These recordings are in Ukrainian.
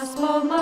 Cosmo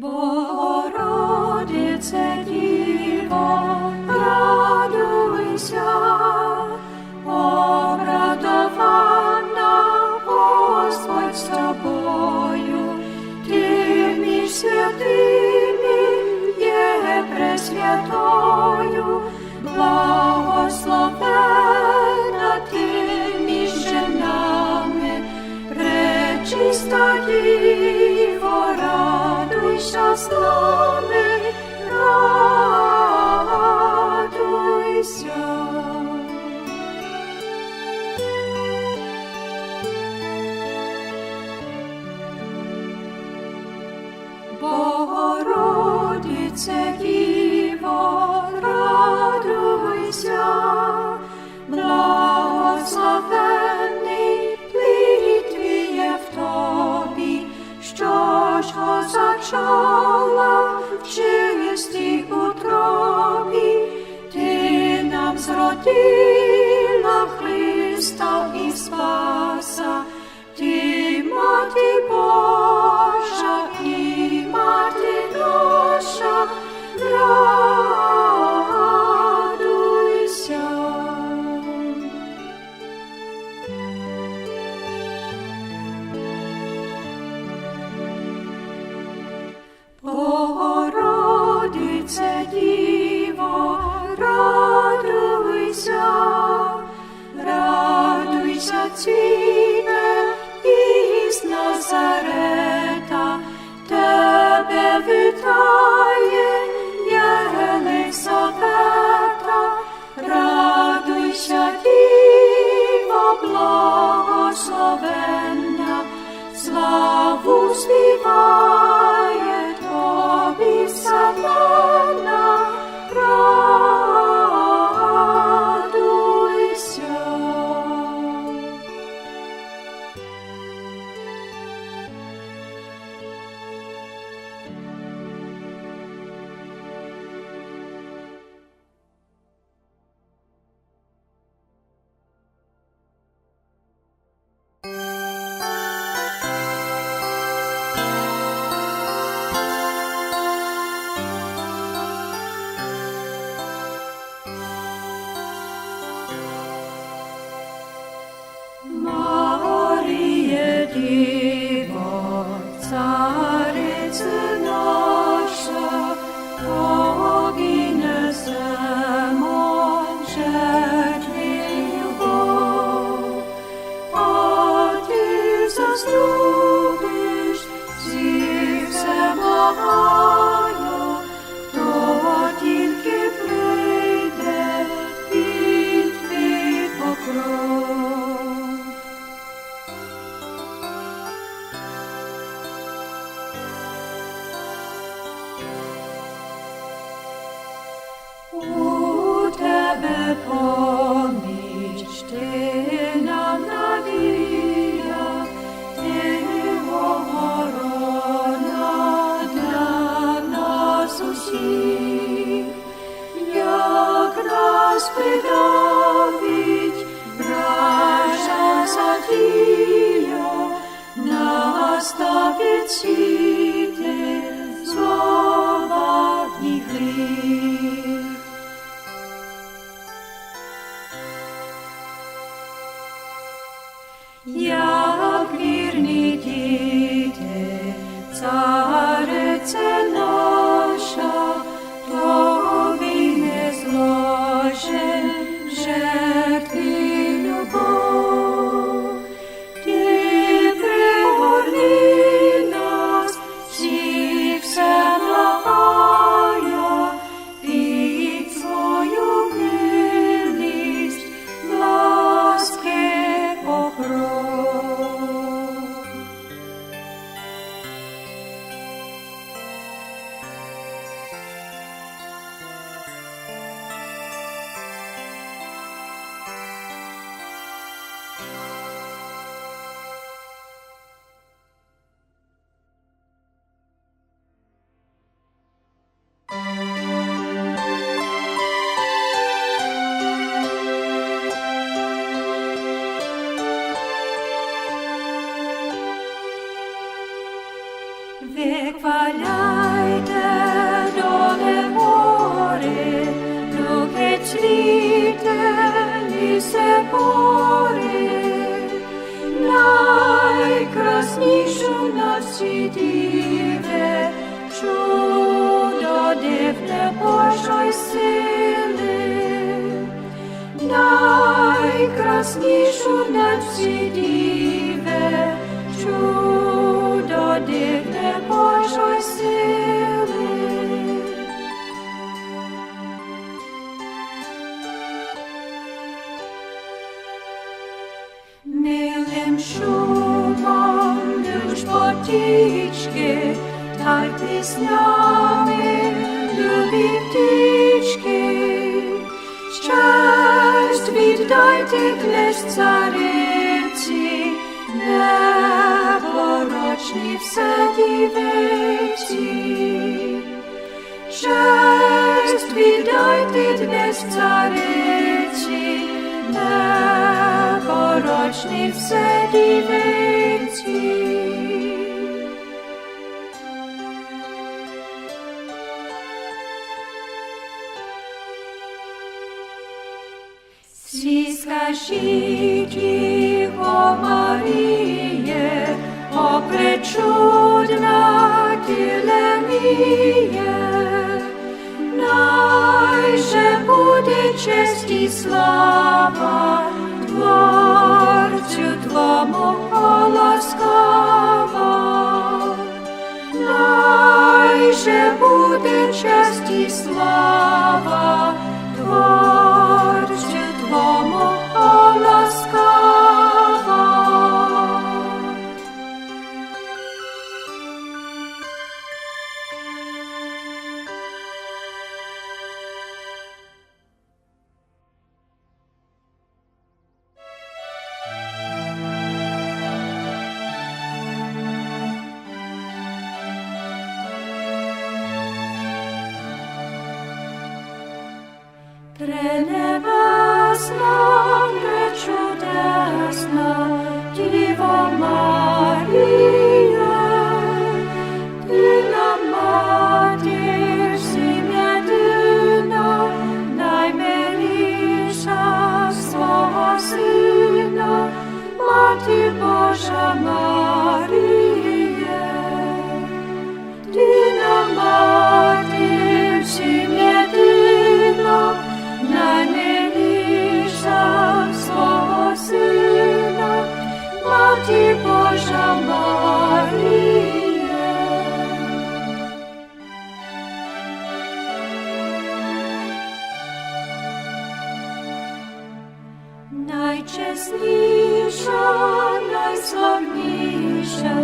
Boy. Сонце Діво, радуйся, благословенний плід твій є в тобі, що ж зачала в чистій утробі, ти нам зродив. Найкраснішу на світі, чудо дивне Божої сили, найкраснішу на світі, чудо дивне Божої сили. Піснями любі птічки. Щасть віддайте клеш цариці, непорочні все дівиці. Честь віддайте днес цариці, непорочні все дівиці. Скажіть його Маріє, о пречудна тілеміє, найже буде честь і слава Творцю Твому о, ласкава. Найже буде честь і слава Творцю Пренебесна, пречудесна Діва Марія, ти нам матір всім єдина, наймиліша свого сина, мати Божа Марія. Ти нам мати мати Божа Марія. Найчесніша, найславніша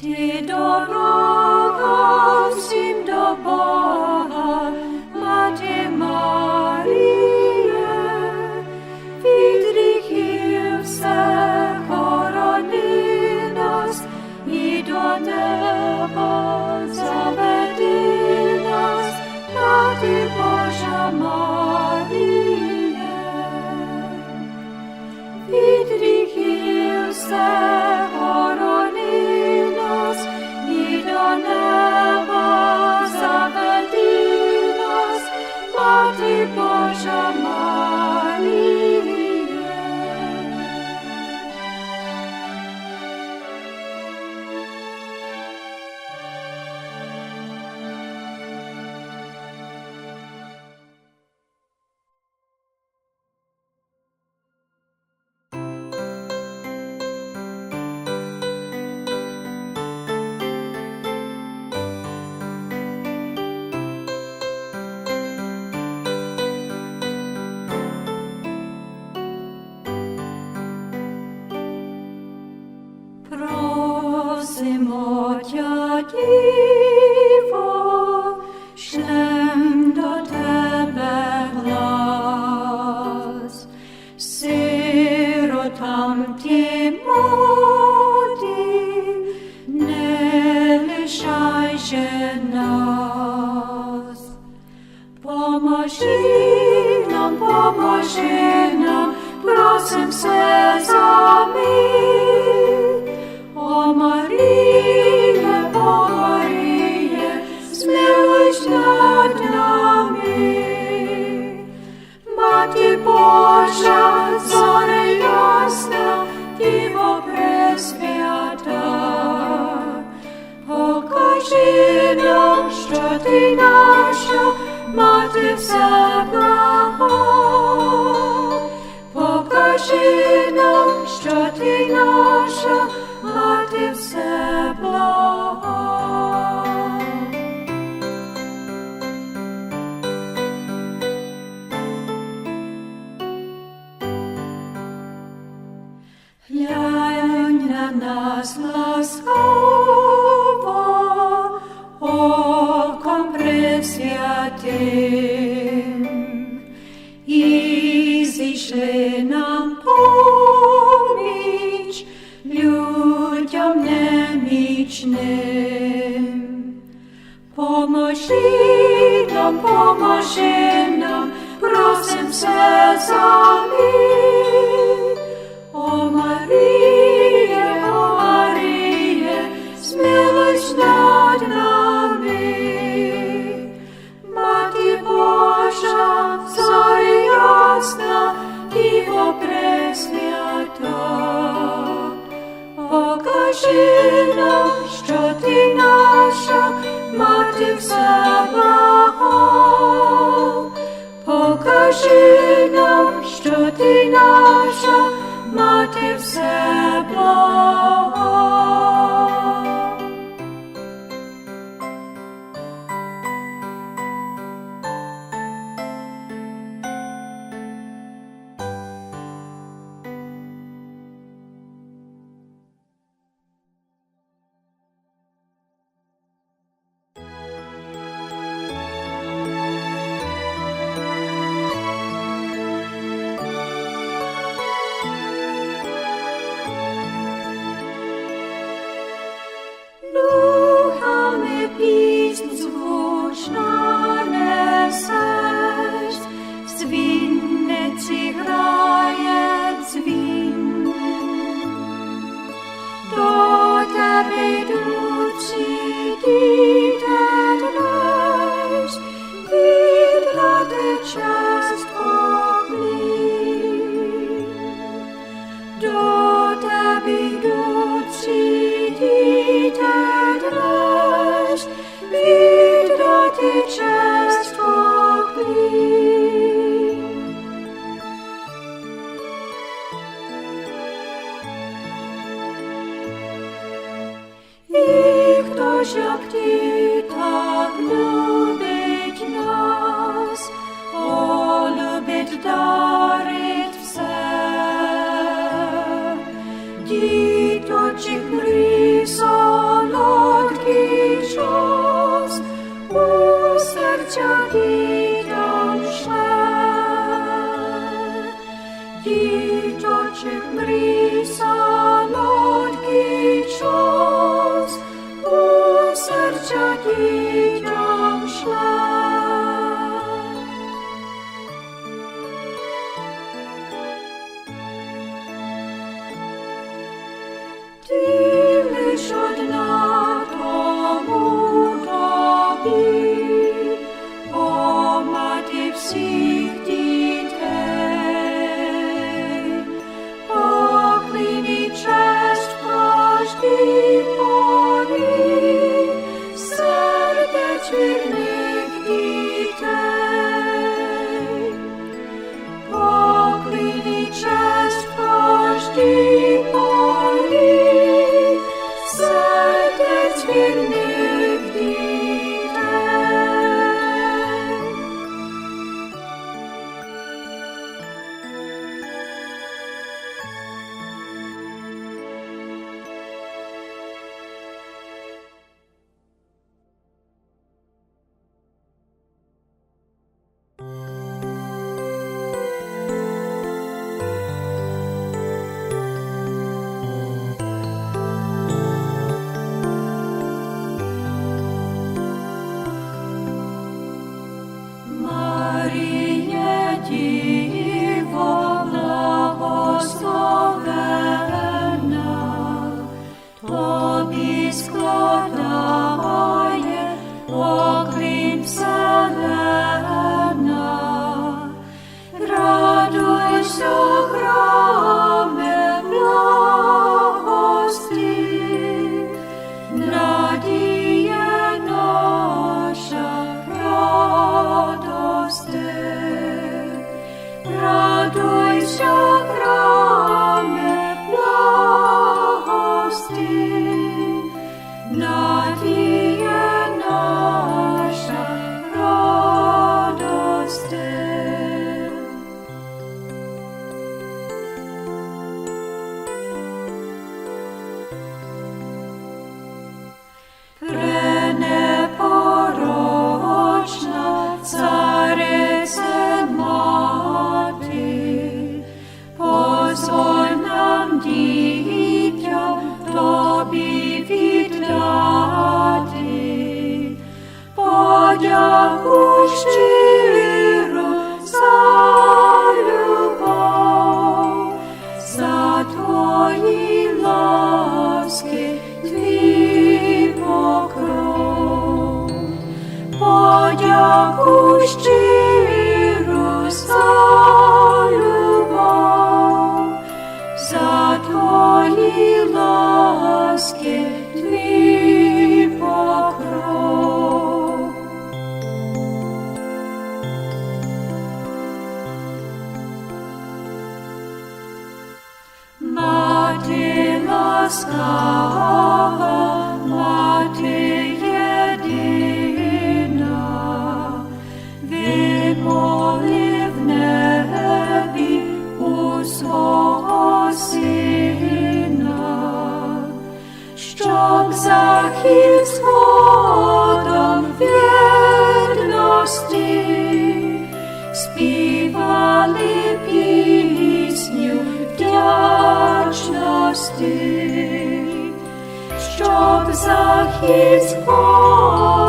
Te Deum come so вічним. Поможи нам, поможи нам, просим все за мир. О Марія, о Марія, смилуйся над нами. Мати Божа, зорі покажи нам, ти наша, мати всемого. покажи нам, що ти наша, мати все. всяку щиру любов, за твої ласки твій покров. Мати ласка. щоб захід сходом вірності співали пісню вдячності, щоб захід сходом